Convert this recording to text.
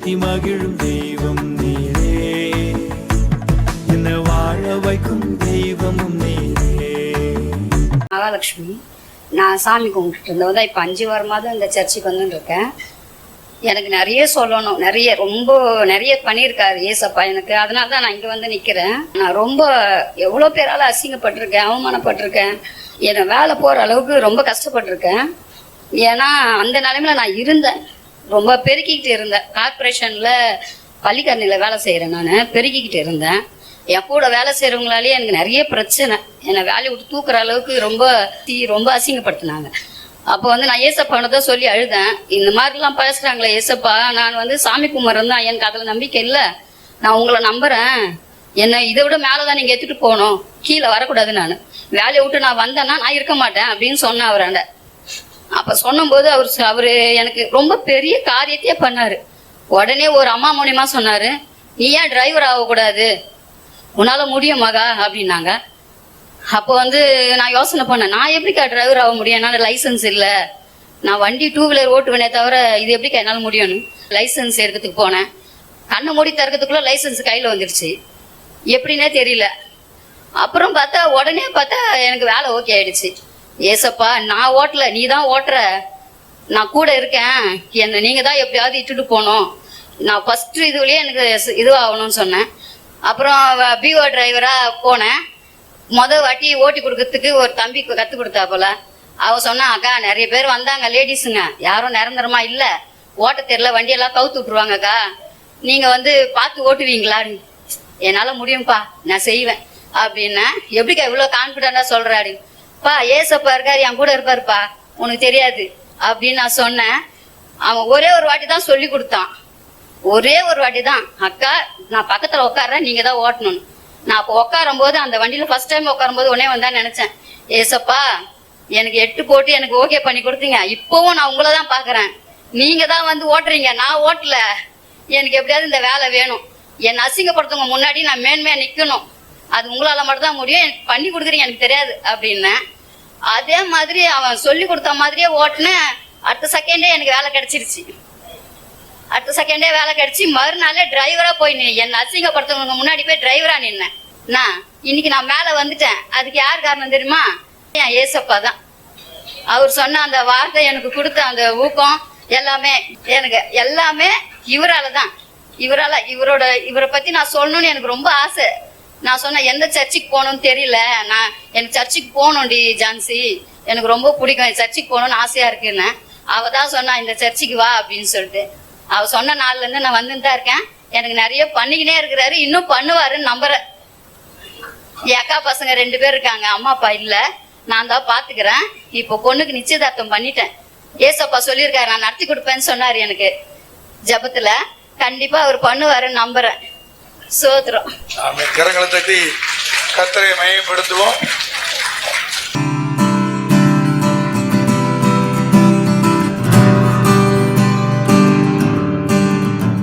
உயர்த்தி மகிழும் தெய்வம் நீரே. என்னை வாழ வைக்கும் தெய்வமும் நீரே. மகாலட்சுமி நான் சாமி கும்பிட்டு இருந்தவங்க தான் இப்போ அஞ்சு வாரமாக தான் இந்த சர்ச்சுக்கு வந்துருக்கேன் எனக்கு நிறைய சொல்லணும். நிறைய ரொம்ப நிறைய பண்ணியிருக்காரு ஏசப்பா எனக்கு. அதனால தான் நான் இங்கே வந்து நிற்கிறேன் நான் ரொம்ப எவ்வளோ பேரால் அசிங்கப்பட்டிருக்கேன் அவமானப்பட்டிருக்கேன். என்னை வேலை போகிற அளவுக்கு ரொம்ப கஷ்டப்பட்டிருக்கேன். ஏன்னா அந்த நிலைமையில நான் இருந்தேன். ரொம்ப பெருக்கிக்கிட்டு இருந்தேன். கார்ப்பரேஷனில் பள்ளிக்கரணையில் வேலை செய்கிறேன் நான். பெருக்கிக்கிட்டு இருந்தேன். என் கூட வேலை செய்கிறவங்களாலேயே எனக்கு நிறைய பிரச்சனை. என்னை வேலையை விட்டு தூக்குற அளவுக்கு ரொம்ப தீ- ரொம்ப அசிங்கப்படுத்தினாங்க. அப்போ வந்து நான் ஏசப்பானு தான் சொல்லி அழுதேன். இந்த மாதிரிலாம் பேசுகிறாங்களே ஏசப்பா. நான் வந்து சாமி குமரன் தான் எனக்கு அதில் நம்பிக்கை இல்லை. நான் உங்களை நம்புகிறேன் என்னை இதை விட மேலே தான் நீங்கள் எடுத்துகிட்டு போகணும். கீழே வரக்கூடாது நான். வேலையை விட்டு நான் வந்தேன்னா நான் இருக்க மாட்டேன் அப்படின்னு சொன்னேன் அவராண்ட அப்ப சொன்னும்போது அவர் அவர் அவரு எனக்கு ரொம்ப பெரிய காரியத்தையே பண்ணாரு. உடனே ஒரு அம்மா மூலியமா சொன்னாரு நீ ஏன் டிரைவர் ஆகக்கூடாது. உன்னால முடியும் மகா அப்படின்னாங்க. அப்போ வந்து நான் யோசனை பண்ணேன் நான் எப்படிக்கா டிரைவர் ஆக முடியும்? என்னால் லைசன்ஸ் இல்லை. நான் வண்டி டூ வீலர் ஓட்டுவேனே தவிர இது எப்படிக்கா என்னால் முடியும்னு. லைசன்ஸ் எடுக்கிறதுக்கு போனேன். கண்ணை மூடி திறக்கிறதுக்குள்ள லைசன்ஸ் கையில் வந்துடுச்சு எப்படின்னே தெரியல. அப்புறம் பார்த்தா உடனே பார்த்தா எனக்கு வேலை ஓகே ஆயிடுச்சு. ஏசப்பா நான் ஓட்டல நீ தான் ஓட்டுற. நான் கூட இருக்கேன். என்னை நீங்கள் தான் எப்படியாவது இட்டுட்டு போகணும். நான் ஃபஸ்ட்டு இதுலேயே எனக்கு இதுவாகணும்னு சொன்னேன். அப்புறம் பிஓ டிரைவராக போனேன். மொதல் வாட்டி ஓட்டி கொடுக்கறதுக்கு ஒரு தம்பி கற்றுக் கொடுத்தா போல. அவ சொன்னா அக்கா நிறைய பேர் வந்தாங்க லேடிஸுங்க. யாரும் நிரந்தரமா இல்லை. ஓட்ட தெரியல வண்டியெல்லாம் கவுத்து விட்ருவாங்கக்கா நீங்கள் வந்து பார்த்து ஓட்டுவீங்களா என்னால் முடியும்ப்பா நான் செய்வேன். அப்படின்னா எப்படிக்கா இவ்வளோ கான்ஃபிடென்ட்டாக சொல்கிறாடி பா ஏசப்பா இருக்காரு என் கூட இருப்பாருப்பா உனக்கு தெரியாது. அப்படின்னு நான் சொன்னேன். அவன் ஒரே ஒரு வாட்டி தான் சொல்லி கொடுத்தான். ஒரே ஒரு வாட்டி தான். அக்கா நான் பக்கத்தில் உட்கார்றேன் நீங்கள் தான் ஓட்டணும். நான் அப்போ உட்காரும் போது அந்த வண்டியில் ஃபர்ஸ்ட் டைம் உட்காரும் போது உடனே வந்தா நினச்சேன். ஏசப்பா எனக்கு எட்டு போட்டு எனக்கு ஓகே பண்ணி கொடுத்தீங்க. இப்போவும் நான் உங்களை தான் பார்க்குறேன் நீங்கள் தான் வந்து ஓட்டுறீங்க. நான் ஓட்டல. எனக்கு எப்படியாவது இந்த வேலை வேணும். என்னை அசிங்கப்படுத்தவங்க முன்னாடி நான் மேன்மையா நிற்கணும் அது உங்களால் மட்டும்தான் முடியும். எனக்கு பண்ணி கொடுக்குறீங்க எனக்கு தெரியாது அப்படின்னேன் அதே மாதிரி அவன் சொல்லி கொடுத்த மாதிரியே ஓட்டுனேன் அடுத்த செகண்டே எனக்கு வேலை கிடைச்சிருச்சு. அடுத்த செகண்டே வேலை கிடைச்சி மறுநாளே டிரைவரா போய் நீ என்ன அசிங்கப்படுத்தவங்க முன்னாடி போய் டிரைவரா நின்னேன். நான் இன்னைக்கு நான் மேல வந்துட்டேன். அதுக்கு யார் காரணம் தெரியுமா? என் ஏசப்பா தான். அவர் சொன்ன அந்த வார்த்தை எனக்கு கொடுத்த அந்த ஊக்கம் எல்லாமே எனக்கு எல்லாமே இவரால தான். இவரால இவரோட இவரை பத்தி நான் சொல்லணும்னு எனக்கு ரொம்ப ஆசை. நான் சொன்னேன் எந்த சர்ச்சுக்கு போகணும்னு தெரியல. நான் எனக்கு சர்ச்சுக்கு போகணும்டி ஜான்சி. எனக்கு ரொம்ப பிடிக்கும். சர்ச்சுக்கு போகணும்னு ஆசையா இருக்குன்னு. அவ தான் சொன்னா இந்த சர்ச்சுக்கு வா அப்படின்னு சொல்லிட்டு. அவ சொன்ன நாள்ல இருந்து நான் வந்துட்டு தான் இருக்கேன். எனக்கு நிறைய பண்ணிக்கினே இருக்கிறாரு. இன்னும் பண்ணுவாருன்னு நம்புறேன் என் அக்கா பசங்க ரெண்டு பேர் இருக்காங்க. அம்மா அப்பா இல்ல. நான் தான் பாத்துக்கிறேன். இப்போ பொண்ணுக்கு நிச்சயதார்த்தம் பண்ணிட்டேன். ஏசப்பா சொல்லியிருக்காரு நான் நடத்தி கொடுப்பேன்னு சொன்னாரு எனக்கு ஜபத்துல. கண்டிப்பா அவர் பண்ணுவாருன்னு நம்புறேன். சோத்திரம். கரங்களை தட்டி கத்தரை மையப்படுத்துவோம்